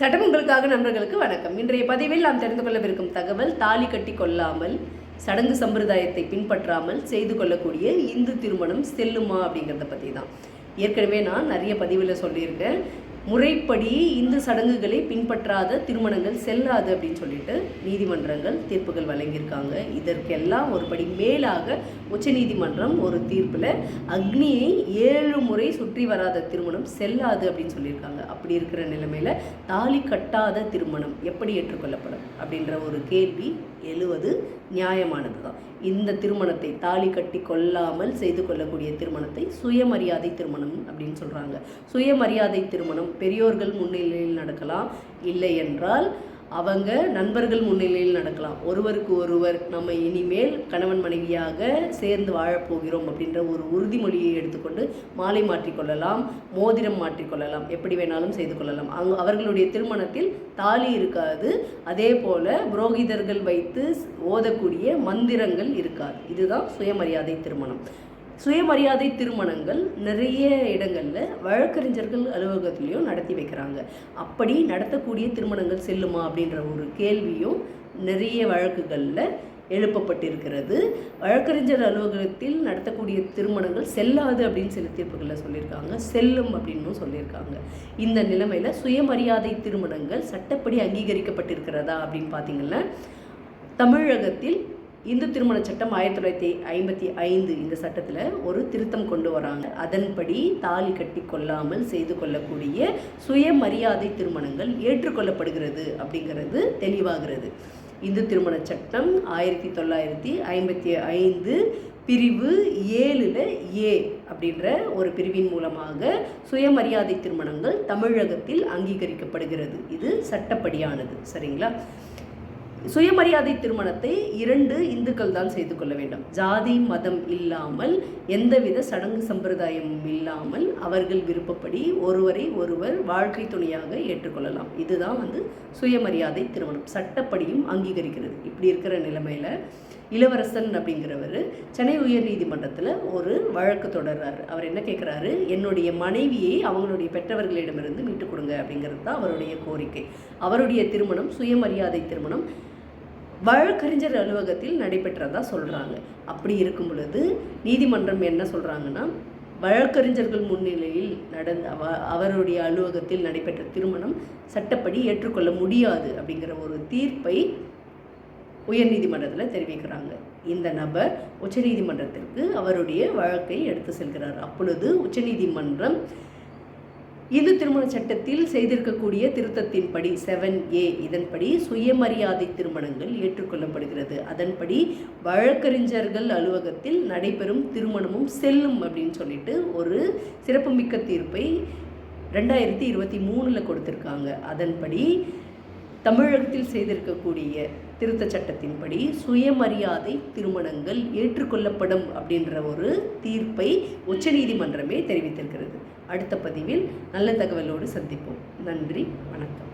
சட்டமங்களுக்காக நண்பர்களுக்கு வணக்கம். இன்றைய பதிவில் நாம் தெரிந்து கொள்ளவிருக்கும் தகவல் தாலி கட்டி கொள்ளாமல் சடங்கு சம்பிரதாயத்தை பின்பற்றாமல் செய்து கொள்ளக்கூடிய இந்து திருமணம் செல்லுமா அப்படிங்கிறத பற்றி தான் ஏற்கனவே நான் நிறைய பதிவில் சொல்லியிருக்கேன். முறைப்படி இந்து சடங்குகளை பின்பற்றாத திருமணங்கள் செல்லாது அப்படின்னு சொல்லிட்டு நீதிமன்றங்கள் தீர்ப்புகள் வழங்கியிருக்காங்க. இதற்கெல்லாம் ஒரு படி மேலாக உச்சநீதிமன்றம் ஒரு தீர்ப்பில் அக்னியை ஏழு முறை சுற்றி வராத திருமணம் செல்லாது அப்படின்னு சொல்லியிருக்காங்க. அப்படி இருக்கிற நிலைமையில் தாலி கட்டாத திருமணம் எப்படி ஏற்றுக்கொள்ளப்படும் அப்படின்ற ஒரு கேள்வி எழுவது நியாயமானது தான் இந்த திருமணத்தை தாலி கட்டி கொள்ளாமல் செய்து கொள்ளக்கூடிய திருமணத்தை சுயமரியாதை திருமணம் அப்படின்னு சொல்கிறாங்க சுயமரியாதை திருமணம் பெரியோர்கள் முன்னிலையில் நடக்கலாம். இல்லை என்றால் அவங்க நண்பர்கள் முன்னிலையில் நடக்கலாம். ஒருவருக்கு ஒருவர் நம்ம இனிமேல் கணவன் மனைவியாக சேர்ந்து வாழப்போகிறோம் அப்படின்ற ஒரு உறுதிமொழியை எடுத்துக்கொண்டு மாலை மாற்றிக்கொள்ளலாம் மோதிரம் மாற்றிக்கொள்ளலாம் எப்படி வேணாலும் செய்து கொள்ளலாம். அங்கு அவர்களுடைய திருமணத்தில் தாலி இருக்காது. அதே போல் புரோகிதர்கள் வைத்து ஓதக்கூடிய மந்திரங்கள் இருக்காது. இதுதான் சுயமரியாதை திருமணம். சுயமரியாதை திருமணங்கள் நிறைய இடங்களில் வழக்கறிஞர்கள் அலுவலகத்துலேயும் நடத்தி வைக்கிறாங்க. அப்படி நடத்தக்கூடிய திருமணங்கள் செல்லுமா அப்படின்ற ஒரு கேள்வியும் நிறைய வழக்குகளில் எழுப்பப்பட்டிருக்கிறது. வழக்கறிஞர் அலுவலகத்தில் நடத்தக்கூடிய திருமணங்கள் செல்லாது அப்படின்னு சில தீர்ப்புகளில் சொல்லியிருக்காங்க. செல்லும் அப்படின்னும் சொல்லியிருக்காங்க. இந்த நிலைமையில் சுயமரியாதை திருமணங்கள் சட்டப்படி அங்கீகரிக்கப்பட்டிருக்கிறதா அப்படின்னு பார்த்தீங்கன்னா தமிழகத்தில் இந்து திருமண சட்டம் ஆயிரத்தி தொள்ளாயிரத்தி ஐம்பத்தி ஐந்து இந்த சட்டத்தில் ஒரு திருத்தம் கொண்டு வராங்க. அதன்படி தாலி கட்டி கொள்ளாமல் செய்து கொள்ளக்கூடிய சுயமரியாதை திருமணங்கள் ஏற்றுக்கொள்ளப்படுகிறது அப்படிங்கிறது தெளிவாகிறது. இந்து திருமண சட்டம் ஆயிரத்தி தொள்ளாயிரத்தி ஐம்பத்தி ஐந்து பிரிவு ஏழில் ஏ அப்படின்ற ஒரு பிரிவின் மூலமாக சுயமரியாதை திருமணங்கள் தமிழகத்தில் அங்கீகரிக்கப்படுகிறது. இது சட்டப்படியானது. சரிங்களா? சுயமரியாதை திருமணத்தை இரண்டு இந்துக்கள் தான் செய்து கொள்ள வேண்டும். ஜாதி மதம் இல்லாமல் எந்தவித சடங்கு சம்பிரதாயமும் இல்லாமல் அவர்கள் விருப்பப்படி ஒருவரை ஒருவர் வாழ்க்கை துணையாக ஏற்றுக்கொள்ளலாம். இதுதான் வந்து சுயமரியாதை திருமணம். சட்டப்படியும் அங்கீகரிக்கிறது. இப்படி இருக்கிற நிலைமையில் இளவரசன் அப்படிங்கிறவர் சென்னை உயர்நீதிமன்றத்தில் ஒரு வழக்கு தொடர்றாரு. அவர் என்ன கேட்குறாரு என்னுடைய மனைவியை அவங்களுடைய பெற்றவர்களிடமிருந்து மீட்டுக் கொடுங்க அப்படிங்கிறது தான் அவருடைய கோரிக்கை. அவருடைய திருமணம் சுயமரியாதை திருமணம் வழக்கறிஞர் அலுவலகத்தில் நடைபெற்றதா சொல்கிறாங்க அப்படி இருக்கும் பொழுது நீதிமன்றம் என்ன சொல்கிறாங்கன்னா வழக்கறிஞர்கள் முன்னிலையில் நடந்த அவ அவருடைய அலுவலகத்தில் நடைபெற்ற திருமணம் சட்டப்படி ஏற்றுக்கொள்ள முடியாது அப்படிங்கிற ஒரு தீர்ப்பை உயர்நீதிமன்றத்தில் தெரிவிக்கிறாங்க. இந்த நபர் உச்சநீதிமன்றத்திற்கு அவருடைய வழக்கை எடுத்து செல்கிறார். அப்பொழுது உச்சநீதிமன்றம் இந்து திருமண சட்டத்தில் செய்திருக்கக்கூடிய திருத்தத்தின்படி செவன் ஏ இதன்படி சுயமரியாதை திருமணங்கள் ஏற்றுக்கொள்ளப்படுகிறது. அதன்படி வழக்கறிஞர்கள் அலுவலகத்தில் நடைபெறும் திருமணமும் செல்லும் அப்படின்னு சொல்லிட்டு ஒரு சிறப்புமிக்க தீர்ப்பை ரெண்டாயிரத்தி இருபத்தி மூணில் கொடுத்துருக்காங்க. அதன்படி தமிழகத்தில் செய்திருக்கக்கூடிய திருத்த சட்டத்தின்படி சுயமரியாதை திருமணங்கள் ஏற்றுக்கொள்ளப்படும் அப்படின்ற ஒரு தீர்ப்பை உச்சநீதிமன்றமே தெரிவித்திருக்கிறது. அடுத்த பதிவில் நல்ல தகவலோடு சந்திப்போம். நன்றி வணக்கம்.